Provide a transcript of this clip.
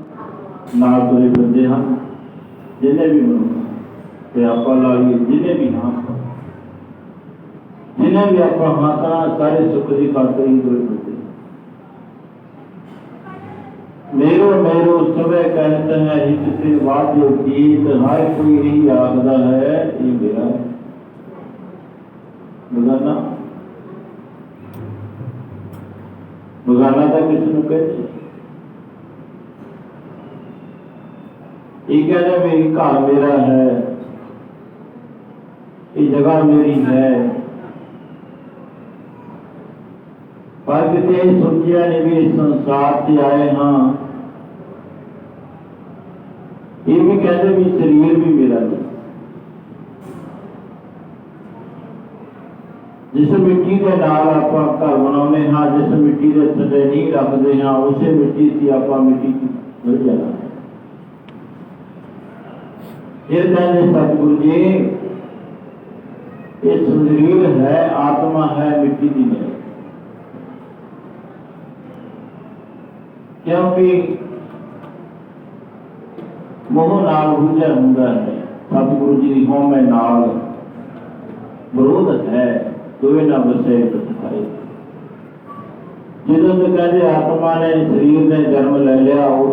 ਨਾਲ ਤੁਰੇ ਫਿਰਦੇ ਹਨ ਜਿਹਨੇ ਵੀ ਮਨੁੱਖ ਤੇ ਆਪਾਂ ਲਾ ਲਈਏ ਜਿਹਨੇ ਵੀ ਹਾਂ ਜਿਹਨੇ ਵੀ ਆਪਾਂ ਹਾਂ ਤਾਂ ਸਾਰੇ ਸੁੱਖ ਦੀ ਖਾਤਰ ਹੀ ਤੁਰੇ ਫਿਰਦੇ ਮੇਰੋ ਮੇਰੋ ਸਵੇ ਕਹਿੰਦੇ ਹੈ ਹਿਤ ਤੇ ਵਾਜੇ ਗੀਤ ਹਰ ਕੋਈ ਇਹੀ ਆਖਦਾ ਹੈ ਇਹ ਮੇਰਾ ਹੈ ਬਗਾਨਾ ਬਗਾਨਾ ਤਾਂ ਕਿਸ ये कह रहे, मेरी घर मेरा है। ये जगह मेरी है। पर किसी सुखिया ने भी इस संसार से आए हाँ। ये भी कहते भी शरीर भी मेरा नहीं जिस मिट्टी के नाल आप घर बनाने हाँ जिस मिट्टी के थले नहीं रखते हाँ उस मिट्टी से आप मिट्टी मिल जाए ਫਿਰ ਕਹਿੰਦੇ ਸਤਿਗੁਰੂ ਜੀ, ਇਹ ਸਰੀਰ ਹੈ, ਆਤਮਾ ਹੈ, ਮਿੱਟੀ ਦੀ ਨਹੀਂ। ਕਿਉਂਕਿ ਮੋਹ ਨਾਲ ਹੁਜਾ ਹੁੰਦਾ ਹੈ। ਸਤਿਗੁਰੂ ਜੀ ਦੀ ਹਉਮੈ ਨਾਲ ਵਿਰੋਧ ਹੈ, ਦੋਵੇਂ ਨਾਲ ਵਸੇ ਬਤਾਏ ਜਦੋਂ ਤੱਕ ਕਹਿੰਦੇ ਆਤਮਾ ਨੇ ਸਰੀਰ ਨੇ ਜਨਮ ਲੈ ਲਿਆ, ਉਦੋਂ